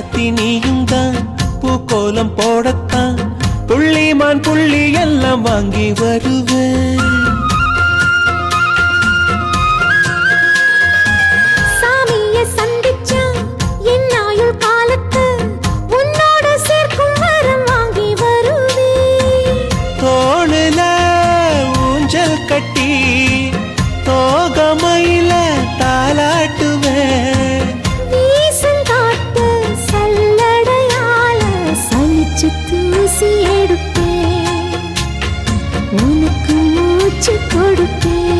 ராசாத்தி நீயும் தான் பூக்கோலம் போடத்தான். புள்ளிமான் புள்ளி எல்லாம் வாங்கி வருவ పిచ్చి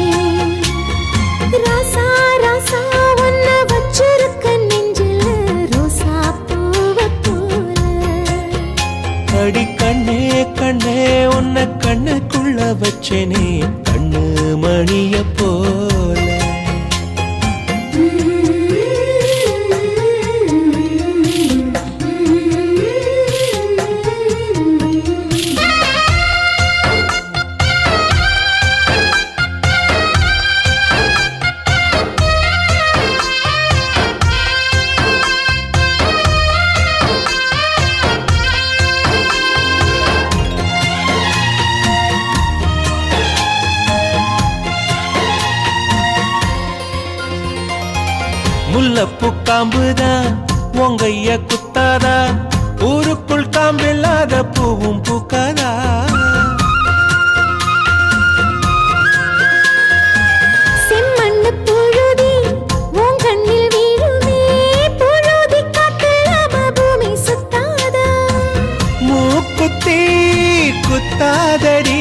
முல்லப்பூ காம்புதான் உங்கைய குத்தாதா ஊருக்குள் காம்பில்லாத பூவும் பூக்காதா குத்தாதடி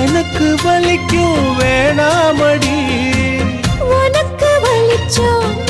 எனக்கு வலிக்கும் வேணாமடி. 就能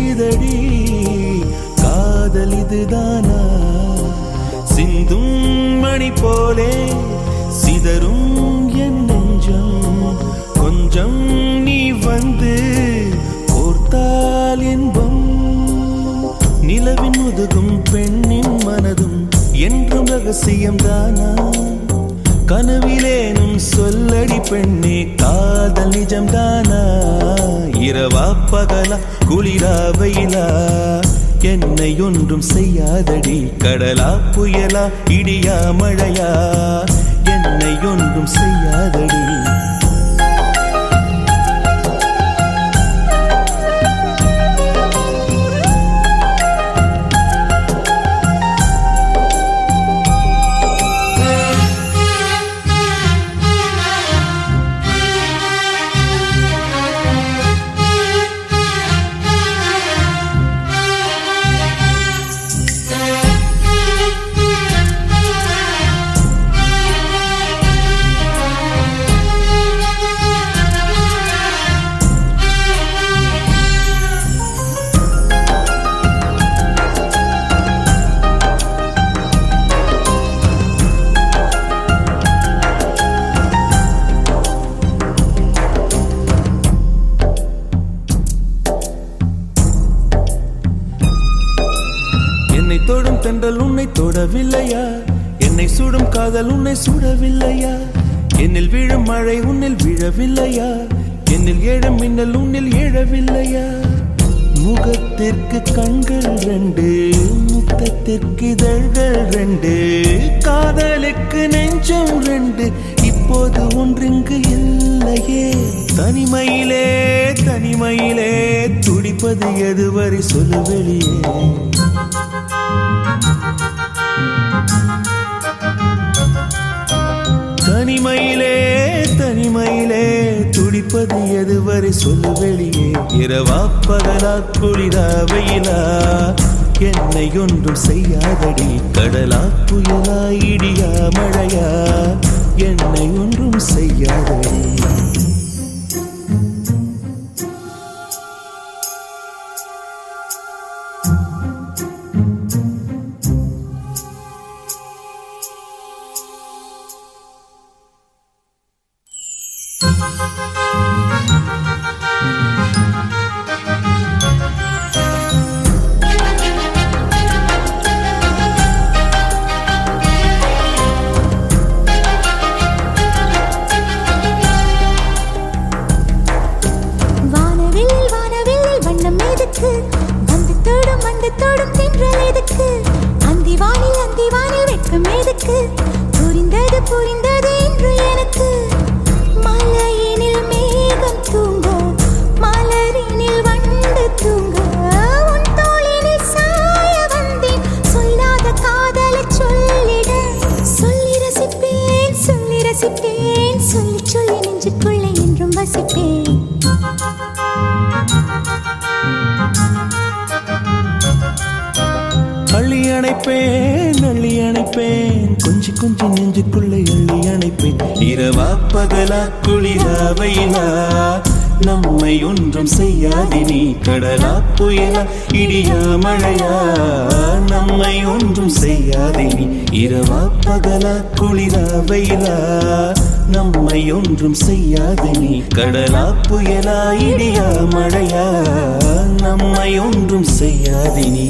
செய்தடி காதல் இதுதானா? சிந்தும் மணி போலே சிதறும் என் நெஞ்சம். கொஞ்சம் நீ வந்து கோர்த்தால் இன்பம். நிலவின் முதுகும் பெண்ணின் மனதும் என்றும் ரகசியம் தானா கனவிலேனும் சொல்லடி பெண்ணே காதல் நிஜம்தானா? இரவா பகலா குளிரா வெயிலா? என்னை ஒன்றும் செய்யாதடி கடலா புயலா இடியா மழையா? என்னை ஒன்றும் செய்யாதடி தென்றல் உன்னை தொடவில்லையா? என்னை சுடும் காதல் உன்னை சுடவில்லையா? என்னில் விழும் மழை உன்னில் விழவில்லையா? என்னில் ஏழும் மின்னல் உன்னில் ஏழவில்லையா? முகத்திற்கு கண்கள் ரெண்டு முத்தத்திற்கு இதழ்கள் ரெண்டு காதலுக்கு நெஞ்சம் ரெண்டு இப்போது ஒன்றிங்கு இல்லையே. தனிமையிலே தனிமையிலே துடிப்பது எதுவரை சொல்லு வெளியே. தனிமையிலே தனிமையிலே துடிப்பது எதுவரை சொல்லு வெளியே. இரவா பகலா குளிரா வெயிலா? என்னை ஒன்றும் செய்யாதடி. கடலா புயலா இடியா மழையா? என்னை ஒன்றும் செய்யாதடி. கொஞ்சி நெஞ்சுக்குள்ளே அள்ளி அணைப்பேன். இரவா பகலா குளிரா வெயிலா நம்மை ஒன்றும் செய்யாதி நீ கடலா புயலா இடியா மழையா நம்மை ஒன்றும் செய்யாதி நீ இரவா பகலா குளிரா வெயிலா நம்மை ஒன்றும் செய்யாதே நீ கடலா புயலா இடியா மழையா நம்மை ஒன்றும் செய்யாதே நீ.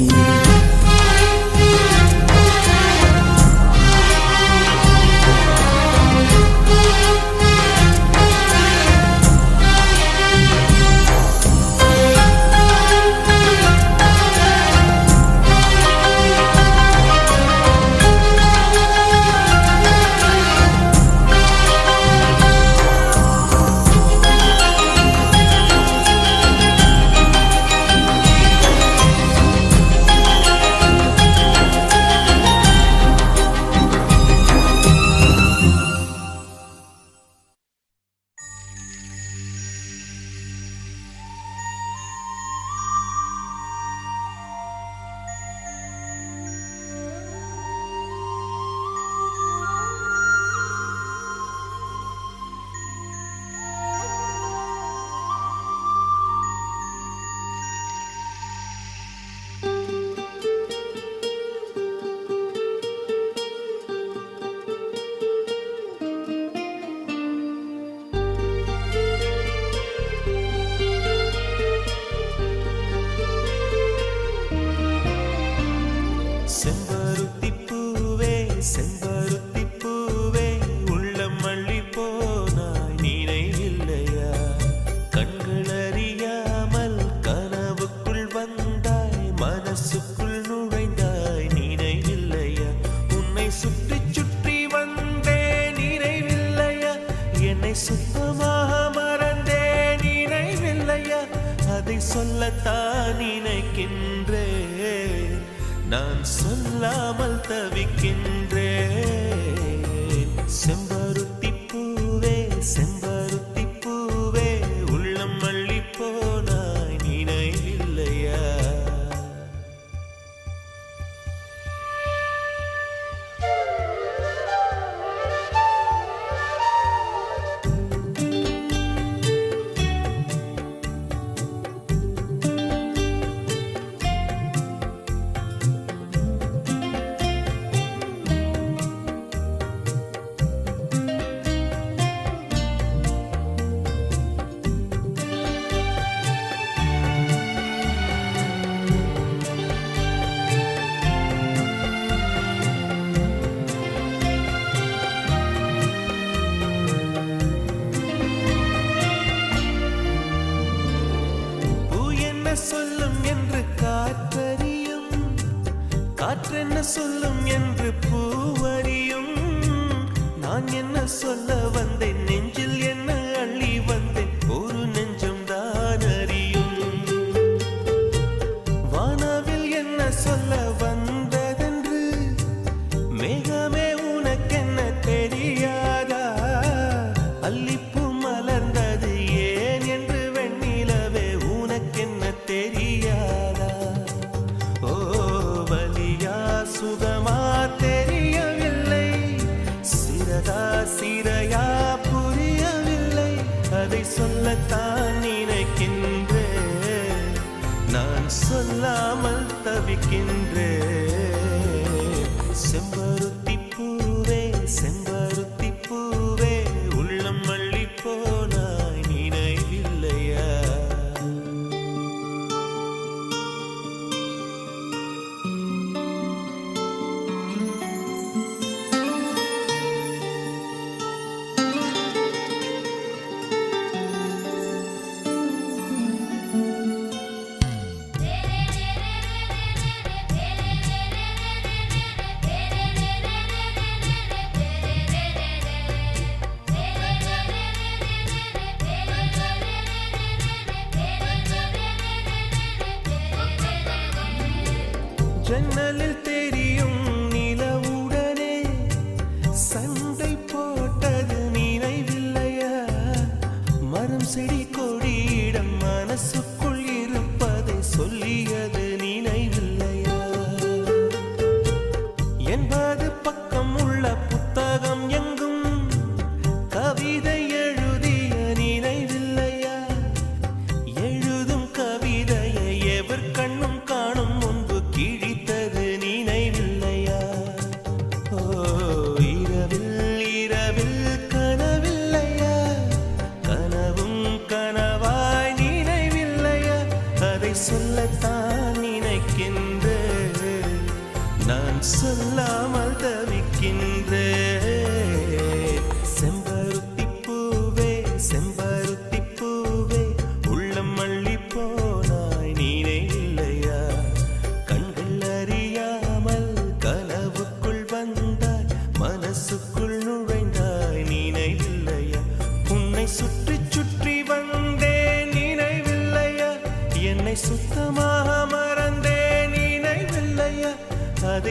சொல்லும் என்று பூவறியும் நான் என்ன சொல்ல வந்த சொல்லத்தான் நினைக்கின்ற நான் சொல்லாமல் தவிக்கின்றேன்.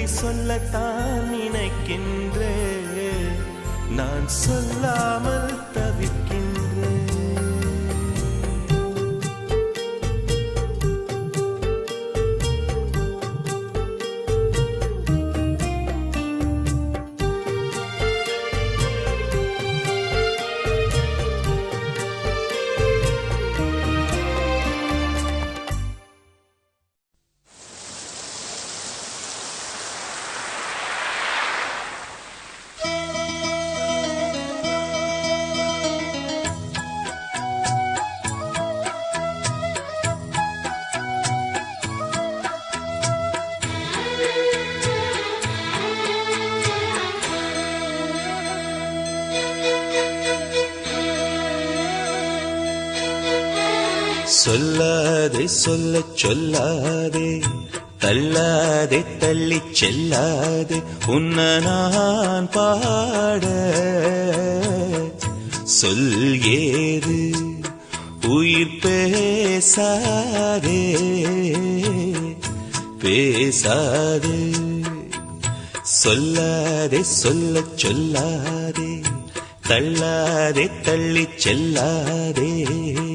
அதை சொல்லத்தான் நினைக்கின்ற நான் சொல்லாமல் சொல்லாதே சொல்ல சொல்லாதே தள்ளாதே தள்ளி செல்லாதே உன்ன நான் பாட. சொல் ஏது உயிர் பேசாதே பேசாதே. சொல்லாதே சொல்ல சொல்லாதே தள்ளாதே தள்ளி செல்லாதே.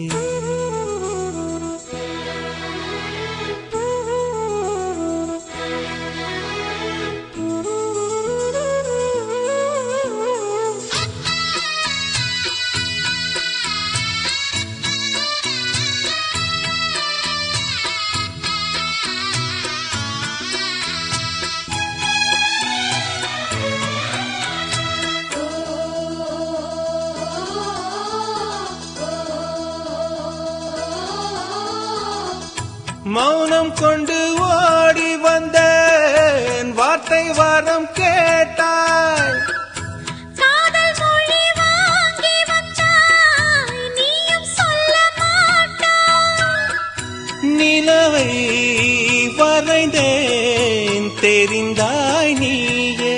நிலவை வரைந்தேன் தெரிந்தாய் நீயே.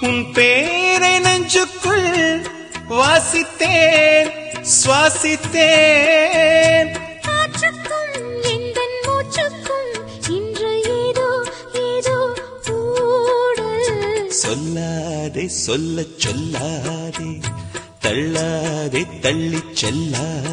உன் பேரை நெஞ்சுக்குள் வாசித்தேன் சுவாசித்தேன். சொல்ல சொல்லாதே தள்ளாதே தள்ளிச் செல்லாதே.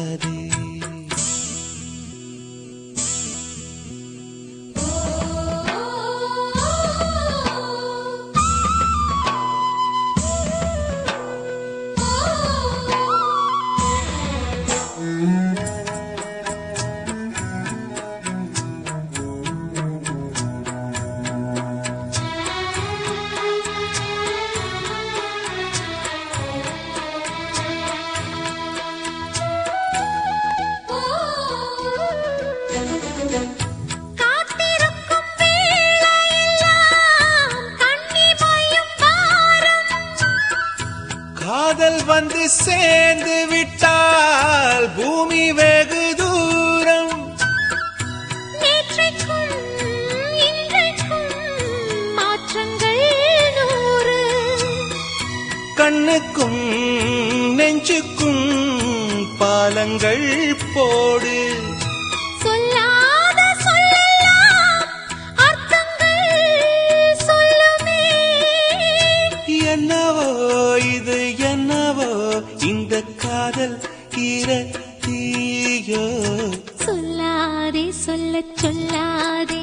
கண்ணுக்கும் நெஞ்சுக்கும் பாலங்கள் போடு. என்னவோ இது என்னவோ இந்த காதல் ஈர தீயோ சொல்லாதே சொல்லச் சொல்லாதே.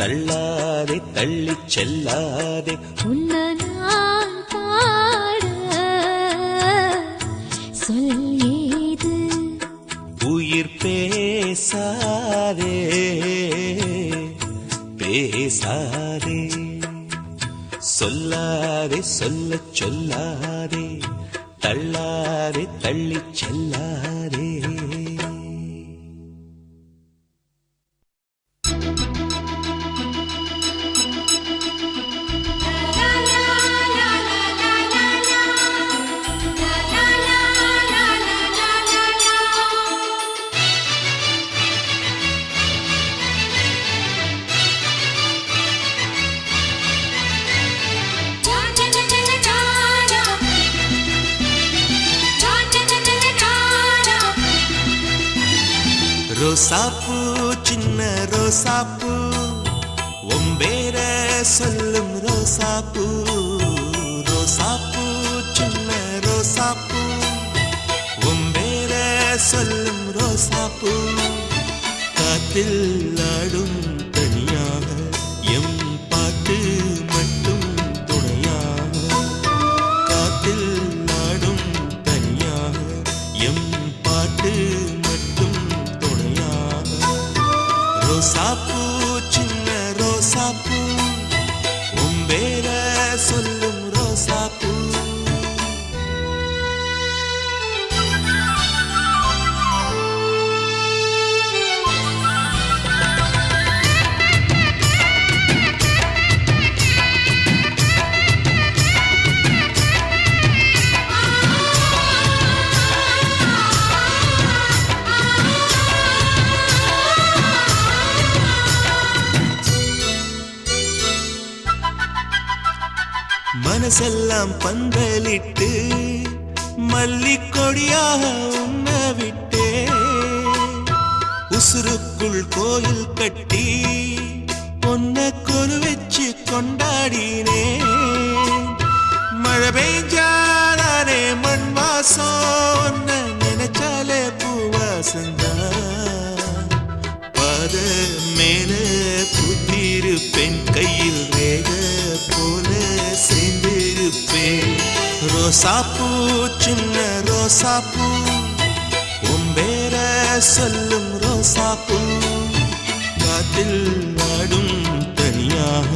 தள்ளாதே தள்ளி செல்லாதே. உன்ன பேசாதே. சொல்லாதே சொல்ல சொல்லாதே. தள்ளாதே தள்ளி செல்லாதே. சொல்லும் ரோசாப்பூ ரோசாப்பூ சின்ன ரோசாப்பூ ஒம்பேர சொல்லும் ரோசாப்பூ காத்தில் ஆடும் மனசெல்லாம் பந்தலிட்டு மல்லிக்கொடியாக உண்ண விட்டே. உசுருக்குள் கோயில் கட்டி பொன்ன கொரு வச்சு கொண்டாடினே. மழை பெய்ஞ்சாதானே மண் வாசம் உன்னை நினைச்சாலே பூவாசந்தான் பாத மேல பூத்திருப்பேன் கையில் சேர்ந்திருப்பேன் ரோசாப்பூ சின்ன ரோசாப்பூ உம்பேர சொல்லும் ரோசாப்பூ காத்தில் நாடும் தனியாக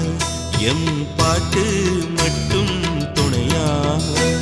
எம் பாட்டு மட்டும் துணையாக.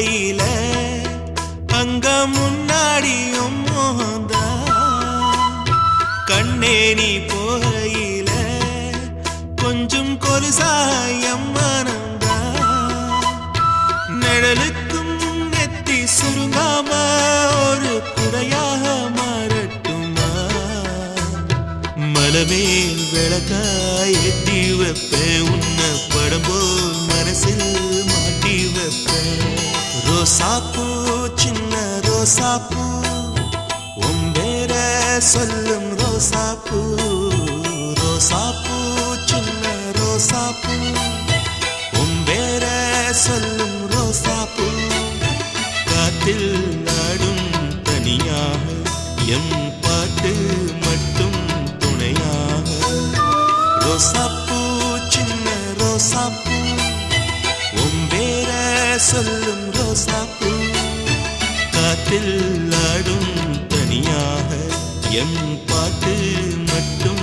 பார்க்கையில அங்க முன்னாடியும் மோகந்தா. கண்ணே நீ போகையில கொஞ்சம் கொலுசாயம் மனந்தா நிழலுக்கும் நெத்தி சுருங்காம ஒரு குறையாக மாறட்டுமா? மலமேல் விளக்காய் ஏத்தி வைப்பேன் ரோசாப்பூ உம்பேர சொல்லும் ரோசாப்பூ ரோசாப்பூ சின்ன ரோசாப்பூ. உம்பேர சொல்லும் ரோசாப்பூ காத்தில் நாடும் தனியாக எம் பாட்டு மட்டும் துணையாக. ரோசாப்பூ சின்ன ரோசாப்பூ உம்பேர சொல்லும் ரோசாப்பூ. ஆட்டத்தில் ஆடும் தனியாக எம் பாட்டு மட்டும்